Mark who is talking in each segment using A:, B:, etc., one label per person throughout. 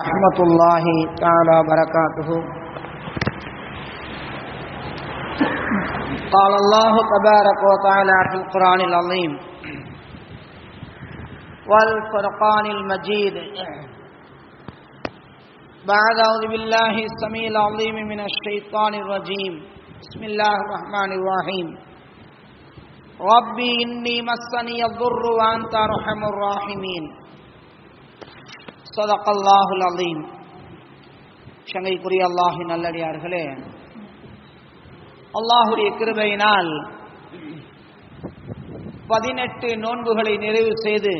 A: رحمة الله تعالى وبركاته قال الله تبارك وتعالى في القرآن العظيم والفرقان المجيد بعد أعوذ بالله السميع العظيم من الشيطان الرجيم بسم الله الرحمن الرحيم ربي إني مسني الضر وأنت أرحم الراحمين சதகல்லாஹுல் அலீம். சங்கைக்குரிய அல்லாஹி நல்லடியார்களே அல்லாஹுடைய கிருபையினால் பதினெட்டு நோன்புகளை நிறைவு செய்து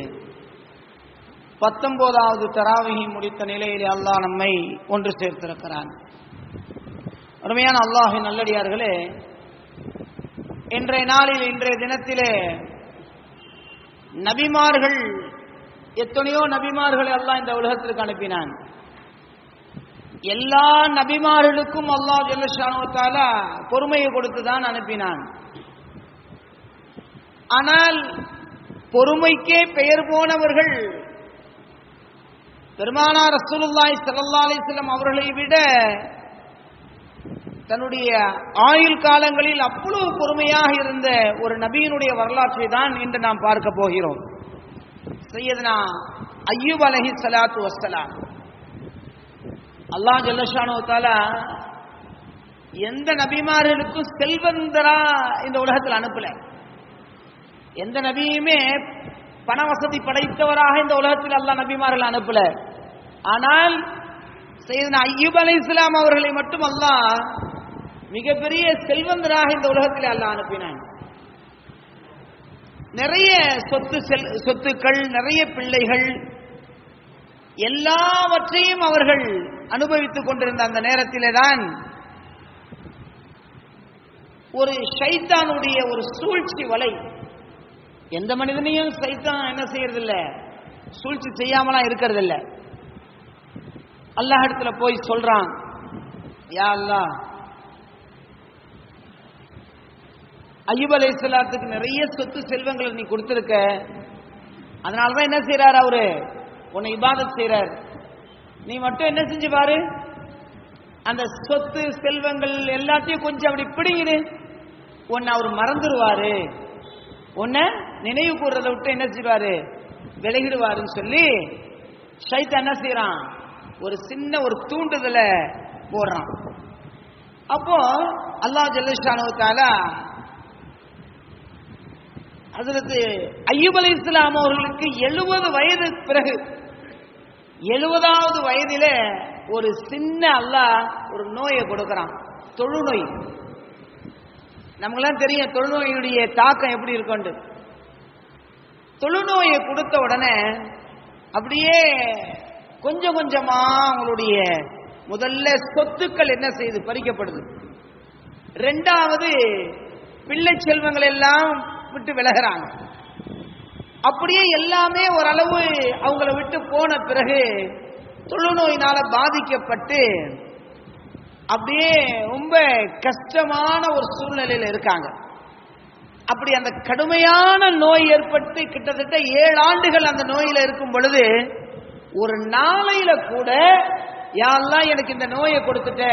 A: பத்தொன்பதாவது தராவகி முடித்த நிலையிலே அல்லாஹ் நம்மை ஒன்று சேர்த்திருக்கிறான். அருமையான அல்லாஹின் நல்லடியார்களே இன்றைய நாளில் இன்றைய தினத்திலே நபிமார்கள் எத்தனையோ நபிமார்களை அல்லாஹ் இந்த உலகத்திற்கு அனுப்பினான். எல்லா நபிமார்களுக்கும் அல்லாஹ் ஜல்லஷானுவத்தால பொறுமையை கொடுத்துதான் அனுப்பினான். ஆனால் பொறுமைக்கே பெயர் போனவர்கள் பெருமானார் ரசூலுல்லாய் சல்லா அலிஸ்லம் அவர்களை விட தன்னுடைய ஆயுள் காலங்களில் அவ்வளவு பொறுமையாக இருந்த ஒரு நபியினுடைய வரலாற்றை தான் இன்று நாம் பார்க்க போகிறோம். சையதுனா ஐயூப் அலஹி சலாத்து வசலாம் அல்லாஹ் ஜல்லஷானோ தாலா எந்த நபிமார்களுக்கும் செல்வந்தரா இந்த உலகத்தில் அனுப்பல. எந்த நபியுமே பண வசதி படைத்தவராக இந்த உலகத்தில் அல்லா நபிமார்கள் அனுப்பல. ஆனால் செய்தன ஐயூப் அலி இஸ்லாம் அவர்களை மட்டும் அல்லாஹ் மிகப்பெரிய செல்வந்தராக இந்த உலகத்தில் அல்லாஹ் அனுப்பினான். நிறைய சொத்து செல் சொத்துக்கள் நிறைய பிள்ளைகள் எல்லாவற்றையும் அவர்கள் அனுபவித்துக் கொண்டிருந்த அந்த நேரத்திலே தான் ஒரு சைத்தானுடைய ஒரு சூழ்ச்சி வலை. எந்த மனிதனையும் சைத்தான் என்ன செய்யறதில்ல? சூழ்ச்சி செய்யாமலாம் இருக்கிறது இல்லை அல்லாஹ் இடத்துல போய் சொல்றான் யா அல்லாஹ் ஐயூப் அலை இஸ்லாத்துக்கு நிறைய சொத்து செல்வங்களை நீ கொடுத்துருக்க. அதனாலதான் என்ன செய்யறார் அவரு? உன்னை இபாதத் செய்யறார் நீ மட்டும் என்ன செஞ்சு பாரு? அந்த சொத்து செல்வங்கள் எல்லாத்தையும் கொஞ்சம் அப்படி பிடிங்கிடு. உன்னை அவர் மறந்துடுவாரு. உன்னை நினைவு கூறுறதை விட்டு என்ன செய்வாரு? விலகிடுவாருன்னு சொல்லி ஷைத்த என்ன செய்யறான் ஒரு சின்ன ஒரு தூண்டுதலை போடுறான். அப்போ அல்லாஹ் ஜல்லிஷானுவத்தால அதற்கு ஐயூப் அலி இஸ்லாம் அவர்களுக்கு எழுபது வயது பிறகு எழுபதாவது வயதில ஒரு சின்ன அல்லாஹ் ஒரு நோயை கொடுக்கிறான். தொழுநோய். நமக்கெல்லாம் தெரியும் தொழுநோயினுடைய தாக்கம் எப்படி இருக்கும்னு தொழுநோயை கொடுத்த உடனே அப்படியே கொஞ்சம் கொஞ்சமா அவங்களுடைய முதல்ல சொத்துக்கள் என்ன செய்து பறிக்கப்படுது. ரெண்டாவது பிள்ளை செல்வங்கள் எல்லாம் விட்டு விலகிறாங்க. அப்படியே எல்லாமே ஓரளவு அவங்கள விட்டு போன பிறகு தொழுநோயினால பாதிக்கப்பட்டு அப்படியே ரொம்ப கஷ்டமான ஒரு சூழ்நிலையில் இருக்காங்க. அப்படி அந்த கடுமையான நோய் ஏற்பட்டு கிட்டத்தட்ட ஏழு ஆண்டுகள் அந்த நோயில இருக்கும் பொழுது ஒரு நாளையில கூட யாரெல்லாம் எனக்கு இந்த நோயை கொடுத்துட்ட?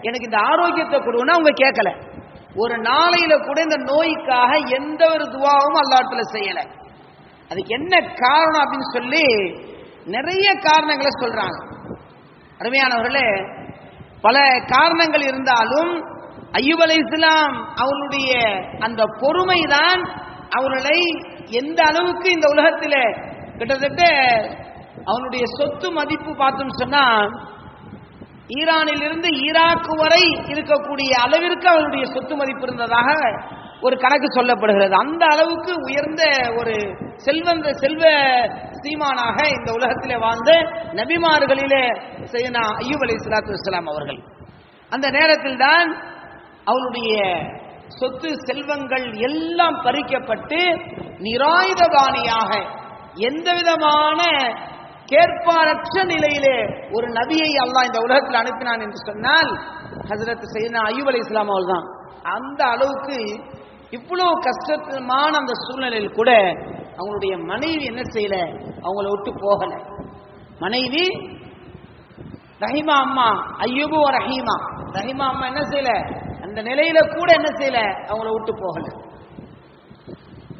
A: எனக்கு இந்த ஆரோக்கியத்தை கொடுன்னா அவங்க கேட்கல. ஒரு நாளையில கூட இந்த நோய்க்காக எந்த ஒரு துவாவும் அல்லாட்டில் செய்யல. அதுக்கு என்ன காரணம் அப்படின்னு சொல்லி நிறைய காரணங்களை சொல்றாங்க. அருமையானவர்களே பல காரணங்கள் இருந்தாலும் ஐயூப் அலை இஸ்லாம் அவருடைய அந்த பொறுமை தான் அவர்களை எந்த அளவுக்கு இந்த உலகத்தில் கிட்டத்தட்ட அவனுடைய சொத்து மதிப்பு பார்த்தோம் சொன்னா ஈரானில் இருந்து ஈராக்கு வரை இருக்கக்கூடிய அளவிற்கு அவருடைய சொத்து மதிப்பு இருந்ததாக ஒரு கணக்கு சொல்லப்படுகிறது. அந்த அளவுக்கு உயர்ந்த ஒரு செல்வந்த செல்வ சீமானாக இந்த உலகத்திலே வாழ்ந்த நபிமார்களிலே செய்யனா ஐயூப் அலி சலாத்து இஸ்லாம் அவர்கள். அந்த நேரத்தில் தான் அவருடைய சொத்து செல்வங்கள் எல்லாம் பறிக்கப்பட்டு நிராயுதபாணியாக எந்த விதமான கேட்பாரற்ற நிலையிலே ஒரு நபியை அல்லாஹ் இந்த உலகத்தில் அனுப்பினான் என்று சொன்னால் ஹசரத் சைனா ஐயூப் அலி இஸ்லாம் அவர்கள் தான் அந்த அளவுக்கு இவ்வளவு கஷ்டமான அந்த சூழ்நிலையில் கூட அவங்களுடைய மனைவி என்ன செய்யல? அவங்கள விட்டு போகல. மனைவி ரஹிமா அம்மா ஐயூபு ரஹீமா ரஹிமா அம்மா என்ன செய்யல? அந்த நிலையில கூட என்ன செய்யல? அவங்கள விட்டு போகல.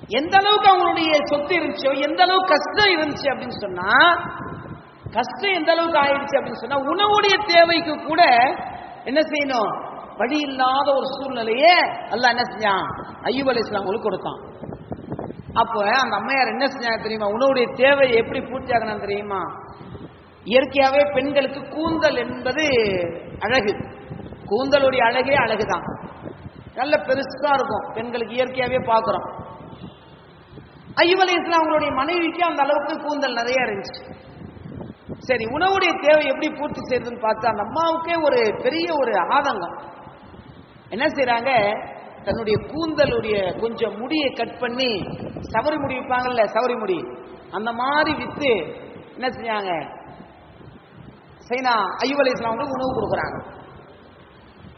A: எந்த அளவுக்கு அவங்களுடைய சொத்து இருந்துச்சோ எந்த அளவுக்கு கஷ்டம் இருந்துச்சு அப்படின்னு சொன்னா கஷ்டம் எந்த அளவுக்கு ஆயிடுச்சு அப்படின்னு சொன்னா உணவுடைய தேவைக்கு கூட என்ன செய்யணும்? வழி இல்லாத ஒரு சூழ்நிலையே அல்ல என்ன செஞ்சான்? ஐயூப் அலி இஸ்லாமங்களுக்கு கொடுத்தான். அப்போ அந்த அம்மையார் என்ன செஞ்சாங்க தெரியுமா? உணவுடைய தேவையை எப்படி பூர்த்தி ஆகணும் தெரியுமா? இயற்கையாவே பெண்களுக்கு கூந்தல் என்பது அழகு. கூந்தலுடைய அழகே அழகுதான். நல்ல பெருசா இருக்கும். பெண்களுக்கு இயற்கையாவே பார்க்குறோம் ஐயூப் அலி இஸ்லாம் அவங்களுடைய மனைவிக்கு அந்த அளவுக்கு கூந்தல் நிறைய இருந்துச்சு. சரி உணவுடைய தேவை எப்படி பூர்த்தி செய்யுதுன்னு பார்த்தா அந்த அம்மாவுக்கே ஒரு பெரிய ஒரு ஆதங்கம். என்ன செய்யறாங்க தன்னுடைய கூந்தலுடைய கொஞ்சம் முடியை கட் பண்ணி சவரி முடி விற்பாங்கல்ல சவரி முடி அந்த மாதிரி வித்து என்ன செஞ்சாங்க? சைனா ஐயூப் அலி இஸ்லாமுக்கு உணவு கொடுக்குறாங்க.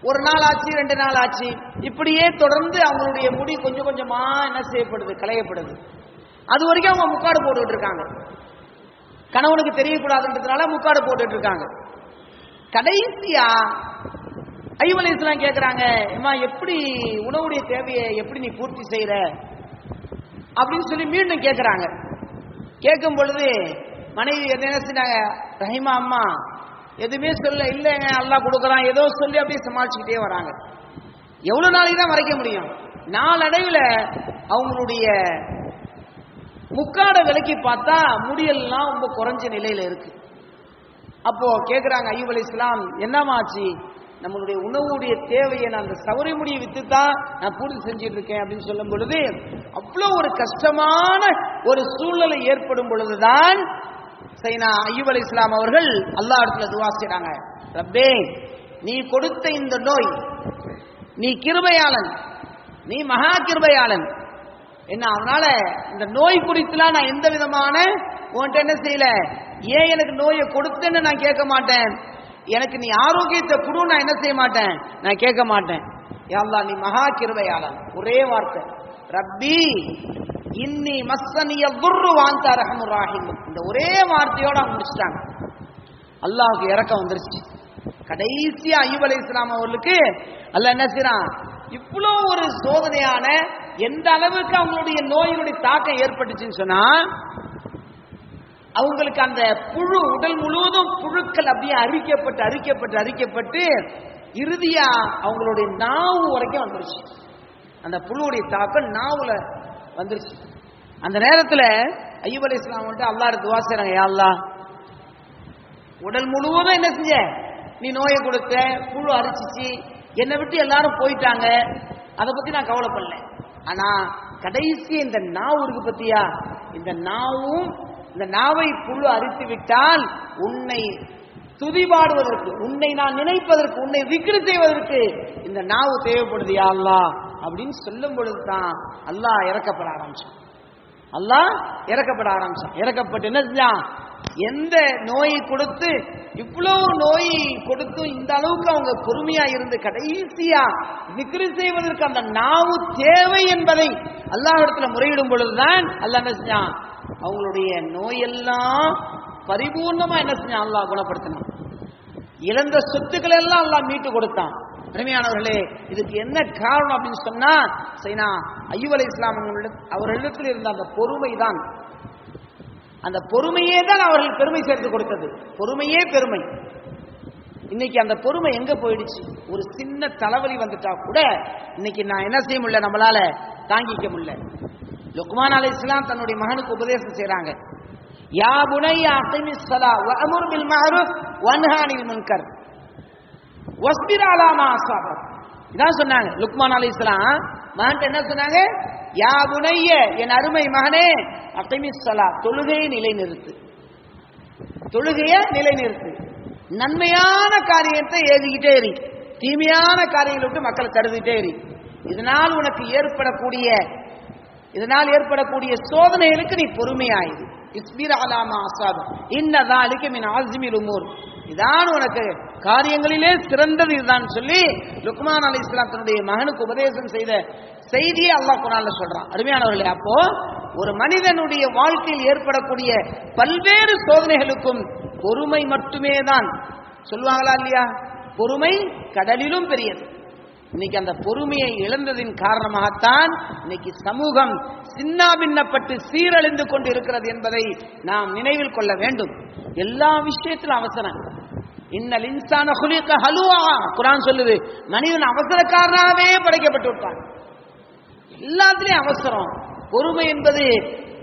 A: ஒரு நாள் ஆச்சு ரெண்டு நாள் ஆச்சு. இப்படியே தொடர்ந்து அவங்களுடைய முடி கொஞ்சம் கொஞ்சமா என்ன செய்யப்படுது களையப்படுது. அது வரைக்கும் அவங்க முக்காடு போட்டுக்கிட்டு இருக்காங்க. கணவனுக்கு தெரியக்கூடாதுன்றதுனால முக்காடு போட்டுட்டு இருக்காங்க. கடைசியா ஐயூப் அலி இஸ்லாம் கேட்கிறாங்க எப்படி உணவுடைய தேவையை எப்படி நீ பூர்த்தி செய்யற அப்படின்னு சொல்லி மீண்டும் கேட்கிறாங்க கேட்கும் பொழுது மனைவி என்ன செஞ்சாங்க ரஹிமா அம்மா எதுவுமே சொல்ல இல்லைங்க அல்லாஹ் கொடுக்குறான். ஏதோ சொல்லி அப்படியே சமாளிச்சுக்கிட்டே வராங்க. எவ்வளவு நாளைக்கு தான் மறைக்க முடியும்? நாளடைவில் அவங்களுடைய முக்காடை விலைக்கு பார்த்தா முடியெல்லாம் ரொம்ப குறைஞ்ச நிலையில இருக்கு. அப்போ கேட்குறாங்க ஐயூப் அலி இஸ்லாம் என்னமாச்சு நம்மளுடைய உணவுடைய தேவையை நான் அந்த சௌரி முடியை வித்து தான் நான் பூர்த்தி செஞ்சுட்டு இருக்கேன் அப்படின்னு சொல்லும் பொழுது அவ்வளோ ஒரு கஷ்டமான ஒரு சூழ்நிலை ஏற்படும் பொழுதுதான் சைனா ஐயூப் அலி இஸ்லாம் அவர்கள் அல்லா இடத்துல துவா செய்றாங்க. ரப்பே நீ கொடுத்த இந்த நோய் நீ கிருபையாளன் நீ மகா கிருபையாளன். என்ன அதனால இந்த நோய் குறித்துலாம் நான் எந்த விதமான உன்கிட்ட என்ன செய்யல? ஏன் எனக்கு நோயை கொடுத்தேன்னு நான் கேட்க மாட்டேன். எனக்கு நீ ஆரோக்கியத்தை கொடு நான் என்ன செய்ய மாட்டேன்? நான் கேட்க மாட்டேன். யா நீ மகா கிருபையாளன். ஒரே வார்த்தை. ரப்பி இன்னி மஸ்ஸனிய துர்ரு வாந்த ரஹமுர் ராஹிம் இந்த ஒரே வார்த்தையோட அவங்க முடிச்சிட்டாங்க. அல்லாஹ்வுக்கு இறக்கம் வந்துருச்சு. கடைசியா ஐயூப் அலி இஸ்லாம் அவர்களுக்கு அல்ல என்ன செய்யறான் இவ்வளோ ஒரு சோதனையான எந்த அளவுக்கு அவங்களுடைய நோயினுடைய தாக்கம் ஏற்பட்டுச்சுன்னு சொன்னா அவங்களுக்கு அந்த புழு உடல் முழுவதும் புழுக்கள் அப்படியே அரிக்கப்பட்டு அரிக்கப்பட்டு அரிக்கப்பட்டு இறுதியா அவங்களுடைய நாவு வரைக்கும் வந்துருச்சு. அந்த புழுவுடைய தாக்கம் நாவுல வந்துருச்சு. அந்த நேரத்தில் ஐயூப் அலி இஸ்லாம் வந்துட்டு அல்லா துவா செய்றாங்க யா அல்லாஹ் உடல் முழுவதும் என்ன செஞ்ச? நீ நோயை கொடுத்த புழு அரிச்சிச்சு என்னை விட்டு எல்லாரும் போயிட்டாங்க. அதை பத்தி நான் கவலைப்படல. ஆனா கடைசி இந்த நாவு இருக்கு பத்தியா? இந்த நாவும் இந்த நாவை புழு அரித்து விட்டால் உன்னை துதிபாடுவதற்கு உன்னை நான் நினைப்பதற்கு உன்னை விக்கிரி செய்வதற்கு இந்த நாவு தேவைப்படுது யாழ்லா அப்படின்னு சொல்லும் பொழுதுதான் அல்லாஹ் இறக்கப்பட ஆரம்பிச்சான். அல்லாஹ் இறக்கப்பட ஆரம்பிச்சான். இறக்கப்பட்டு என்ன எந்த நோயை கொடுத்து இவ்வளவு நோய் கொடுத்தும் இந்த அளவுக்கு அவங்க பொறுமையா இருந்து கடைசியா விக்ரி செய்வதற்கு அந்த நாவு தேவை என்பதை அல்லாஹிடத்துல முறையிடும் பொழுதுதான் அல்லாஹ் என்ன செஞ்சான்? அவங்களுடைய நோயெல்லாம் பரிபூர்ணமா என்ன செஞ்சான்? அல்லாஹ் குணப்படுத்தினான். இழந்த சொத்துக்கள் எல்லாம் எல்லாம் மீட்டு கொடுத்தான். அருமையானவர்களே இதுக்கு என்ன காரணம் அப்படின்னு சொன்னா சைனா ஐயூப் அலி இஸ்லாம் அவர்களிடத்தில் இருந்த அந்த பொறுமை தான் அந்த பொறுமையே தான் அவர்கள் பெருமை சேர்த்து கொடுத்தது. பொறுமையே பெருமை. இன்னைக்கு அந்த பொறுமை எங்க போயிடுச்சு? ஒரு சின்ன தலைவலி வந்துட்டா கூட இன்னைக்கு நான் என்ன செய்ய முடியல? நம்மளால தாங்கிக்க முடியல. லுக்மான் அலி இஸ்லாம் தன்னுடைய மகனுக்கு உபதேசம் செய்யறாங்க யா புனைய அகிமிஸ் சலா வ அமுர் பில் மஅரூஃப் வன்ஹா முன்கர். வஸ்பிர் இதான் சொன்னாங்க. லுக்மான் அலி இஸ்லாம் மகன் என்ன சொன்னாங்க? யா புனைய என் அருமை மகனே அகிமிஸ் ஸலா தொழுகையை நிலைநிறுத்து. தொழுகையை நிலைநிறுத்து. நன்மையான காரியத்தை ஏதிக்கிட்டே இரு. தீமையான காரியங்களை விட்டு மக்களை தடுத்துட்டே இரு. இதனால் உனக்கு ஏற்படக்கூடிய இதனால் ஏற்படக்கூடிய சோதனைகளுக்கு நீ பொறுமையாயிரு. இஸ்பீர் அலாமா அசாது இன்னதாலிக்கு மின் ஆசிமில் உமூர் இதான் உனக்கு காரியங்களிலே சிறந்தது இதுதான் சொல்லி லுக்மான் அலி இஸ்லாத்தினுடைய மகனுக்கு உபதேசம் செய்த செய்தியை அல்லாஹ் குரான்ல சொல்றான். அருமையானவர்களே அப்போ ஒரு மனிதனுடைய வாழ்க்கையில் ஏற்படக்கூடிய பல்வேறு சோதனைகளுக்கும் பொறுமை மட்டுமே தான் சொல்லுவாங்களா இல்லையா? பொறுமை கடலிலும் பெரியது. இன்னைக்கு அந்த பொறுமையை இழந்ததின் காரணமாகத்தான் இன்னைக்கு சமூகம் சின்னாபின்னப்பட்டு சீரழிந்து கொண்டு இருக்கிறது என்பதை நாம் நினைவில் கொள்ள வேண்டும். எல்லா விஷயத்திலும் அவசரம். இன்னல் இன்சான குலிக்க ஹலுவா. குரான் சொல்லுது மனிதன் அவசரக்காரனாகவே படைக்கப்பட்டு விட்டான். எல்லாத்துலயும் அவசரம். பொறுமை என்பது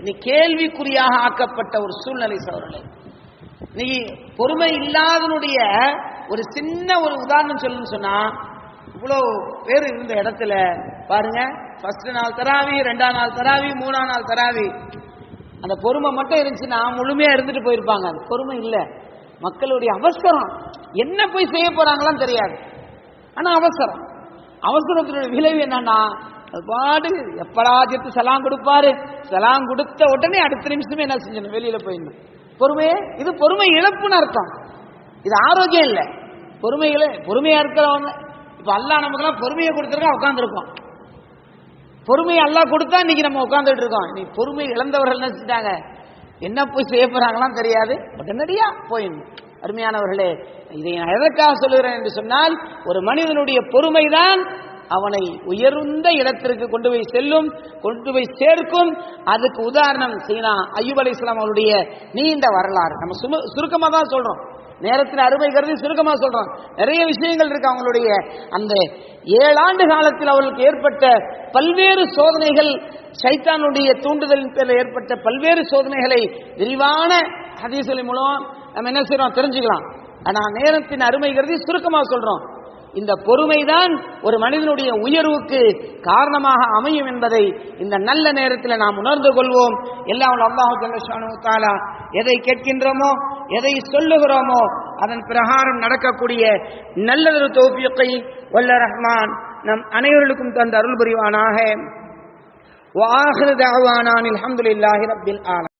A: நீ கேள்விக்குறியாக ஆக்கப்பட்ட ஒரு சூழ்நிலை சோழலை நீ பொறுமை இல்லாதனுடைய ஒரு சின்ன ஒரு உதாரணம் சொல்லுன்னு சொன்னா இவ்வளோ பேர் இருந்த இடத்துல பாருங்க ஃபர்ஸ்ட் நாள் தராவி ரெண்டாம் நாள் தராவி மூணாம் நாள் தராவி. அந்த பொறுமை மட்டும் இருந்துச்சுன்னா முழுமையா இருந்துட்டு போயிருப்பாங்க. அந்த பொறுமை இல்லை. மக்களுடைய அவசரம். என்ன போய் செய்ய போறாங்களாம் தெரியாது. ஆனா அவசரம். அவசரத்தினுடைய விளைவு என்னன்னா அது பாடு எப்படா சேர்த்து சலாம் கொடுப்பாரு? சலாம் கொடுத்த உடனே அடுத்த நிமிஷமே என்ன செஞ்சணும் வெளியில போயிடணும். பொறுமையே இது பொறுமை இழப்புன்னு அர்த்தம். இது ஆரோக்கியம் இல்லை. பொறுமையில பொறுமையா இருக்கிறவங்க இப்ப அல்லா நமக்குலாம் பொறுமையை கொடுத்துருக்கா உட்காந்துருக்கோம் பொறுமையை அல்லா கொடுத்தா இன்னைக்கு நம்ம உட்காந்துட்டு இருக்கோம். நீ பொறுமை இழந்தவர்கள் நினைச்சிட்டாங்க என்ன போய் செய்ய போறாங்களாம் தெரியாது. உடனடியா போயிடணும். அருமையானவர்களே இதை நான் எதற்காக சொல்லுகிறேன் என்று சொன்னால் ஒரு மனிதனுடைய பொறுமைதான் அவனை உயர்ந்த இடத்திற்கு கொண்டு போய் செல்லும் கொண்டு போய் சேர்க்கும். அதுக்கு உதாரணம் சீனா ஐயூப் அலி இஸ்லாம் அவருடைய நீண்ட வரலாறு. நம்ம சும சுருக்கமாக தான் சொல்றோம். நேரத்தில் அருமை கருதி சுருக்கமாக சொல்றான். நிறைய விஷயங்கள் இருக்கு அவங்களுடைய அந்த ஏழாண்டு காலத்தில் அவர்களுக்கு ஏற்பட்ட பல்வேறு சோதனைகள் சைத்தானுடைய தூண்டுதலின் பேரில் ஏற்பட்ட பல்வேறு சோதனைகளை விரிவான ஹதீசுகளின் மூலம் நம்ம என்ன செய்யறோம் தெரிஞ்சுக்கலாம். ஆனால் நேரத்தின் அருமை கருதி சுருக்கமாக சொல்றோம். இந்த பொறுமைதான் ஒரு மனிதனுடைய உயர்வுக்கு காரணமாக அமையும் என்பதை இந்த நல்ல நேரத்தில் நாம் உணர்ந்து கொள்வோம். எல்லாம் அல்லாஹு எதை கேட்கின்றோமோ எதை சொல்லுகிறோமோ அதன் பிரகாரம் நடக்கக்கூடிய நல்லதொரு தோப்பியத்தை வல்ல ரஹ்மான் நம் அனைவர்களுக்கும் தந்த அருள் புரிவானாக. வாஹிரு தாவானான் அல்ஹம்துலில்லாஹி ரப்பில் ஆலம்.